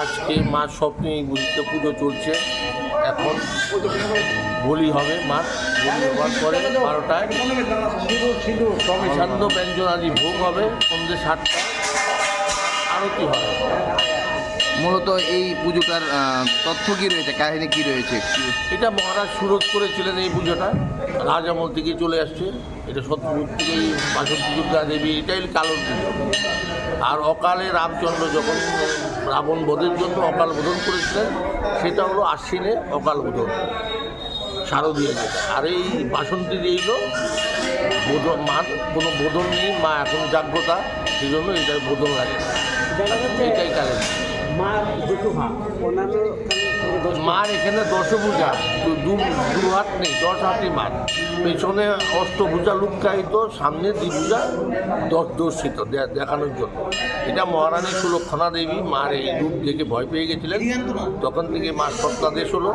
আজকে মা সপ্তমী বুঝতে পুজো চলছে। এখন বলি হবে মা বলি হওয়ার পরে বারোটায় সান্ধ্য ব্যঞ্জন আদি ভোগ হবে সন্ধ্যে সাতটায় আরতি হবে। মূলত এই পুজোটার তথ্য কি রয়েছে? কাহিনী কি রয়েছে? এটা মহারাজ সুরত করেছিলেন এই পুজোটা। রাজামল থেকে চলে আসছে। এটা সত্যযুগ থেকেই বাসন্তী দুর্গা দেবী এটাই কালোর পুজো। আর অকালে রামচন্দ্র যখন রাবণ বোধের জন্য অকাল বোধন করেছিলেন সেটা হলো আশ্বিনে অকাল বোধন শারদীয় যেটা আর এই বাসন্তী এইলো বোধন মা কোনো বোধন নেই মা এখন জাগ্রতা সেই জন্য এটা বোধন লাগে এটাই কারণ। মা দুটো মা অন্যান্য মার এখানে দশভুজা দু- হাত নেই দশ হাতই মার পেছনে অষ্টভুজা লুকায়িত সামনে দ্বিভুজা দশ দর্শিত দেখানোর জন্য। এটা মহারানী সুলক্ষণা দেবী মার এই রূপ দেখে ভয় পেয়ে গেছিলেন। তখন থেকে মা সত্যাদেশ হলো।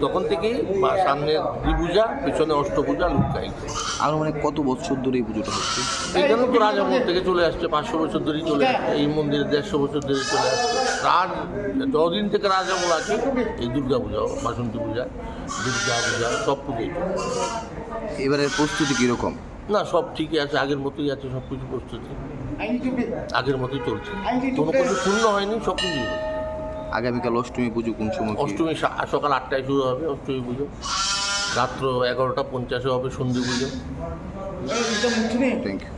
তখন থেকেই মা সামনে দ্বিভুজা পেছনে অষ্টভুজা লুকায়িত আরও মানে কত বছর ধরে এই পুজোটা হচ্ছে? এখানে তো রাজামল থেকে চলে আসছে পাঁচশো বছর ধরেই চলে আসছে। এই মন্দিরে দেড়শো বছর ধরে চলে আসছে। রাজ যতদিন থেকে রাজামল আছে এই দুর্গা পূজা বাসন্তী পূজা দুর্গা পূজা সব পুজোই। এবারের প্রস্তুতি কীরকম? না সব ঠিকই আছে আগের মতোই আছে সব কিছু প্রস্তুতি। আগের মতোই চলছে। কোনো কিছু শূন্য হয়নি সব কিছুই হচ্ছে। আগামীকাল অষ্টমী পুজো কোন সময় অষ্টমী সকাল আটটায় শুরু হবে অষ্টমী পুজো। রাত্র এগারোটা পঞ্চাশে হবে সন্ধি পুজো। Thank you